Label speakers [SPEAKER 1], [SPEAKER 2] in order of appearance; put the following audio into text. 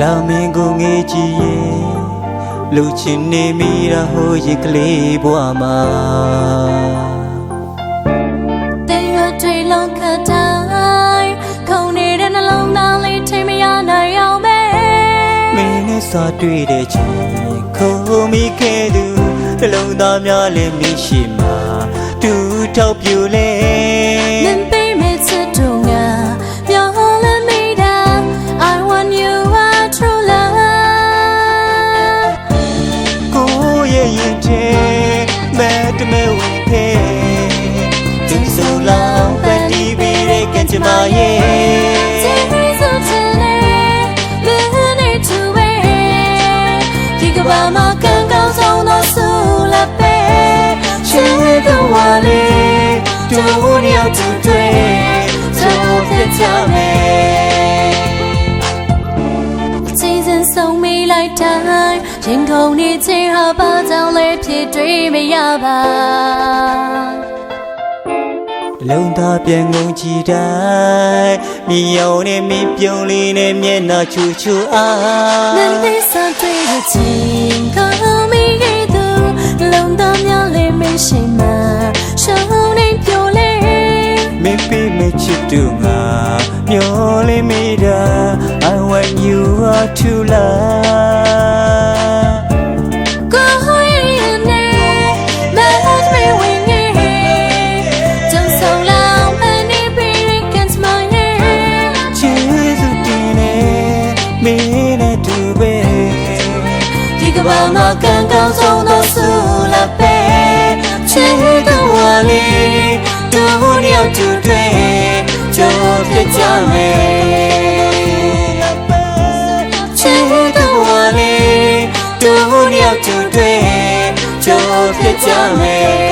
[SPEAKER 1] လာမင်းကိုငေးကြည့်ရဲ့လူချင်းနေမိတာဟိုရင်ကလေးဘွားမှာ
[SPEAKER 2] တဲ့ရထွေလုံးခတ်တိုင်းခုန်နေတဲ့နှလုံးသားလေးထိမရနိုင်အောင်ပဲ
[SPEAKER 1] မင်းနဲ့စာတွေ့တဲ့ချိန်ခုံမိခဲ့သူနှလုံးသားများလည်းမရှိမှာတူထောက်ပြူလဲ
[SPEAKER 2] ဘာမှာကံကောင်းဆုံးသောဆုလာပဲချစ်ကဝါလေးတို့ညောက်တူတွေတော့ဖြစ်ကြမယ်အချင်းစင်ဆုံးမိလိုက်တိုင်းရင်ကုန်နေခြင်းဟာဘာကြောင့်လဲဖြစ်တွေ့မရပါ
[SPEAKER 1] လုံးသားပြန်ငုံကြည့်တိုင်းမြေရောင်နဲ့မင်းပြုံးလေးနဲ့မျက်နှာချူချူအာ
[SPEAKER 2] နန်းလေးစားတွေ့တဲ့ချ
[SPEAKER 1] င်း ပေးမချစ်တူငါမျောလေးမိတာ I want you are to love
[SPEAKER 2] ကိုဟိုရင်နဲ့မတ်မီဝင်းနေကျုံဆောင်လောင်အနေပြီးကန်စမရဲ့
[SPEAKER 1] ချစ်စုတင်နေမင်းနဲ့တူပဲ
[SPEAKER 2] ဒီကဘာမှာကံကောင်းဆုံးသောဆုလာပဲချစ်ကဝါလေးတို့ညောက် တူတွေကြောဖြစ်ကြမယ်ချစ်ကဝါလေးတို့ညောက်တူတွေကြောဖြစ်ကြမယ်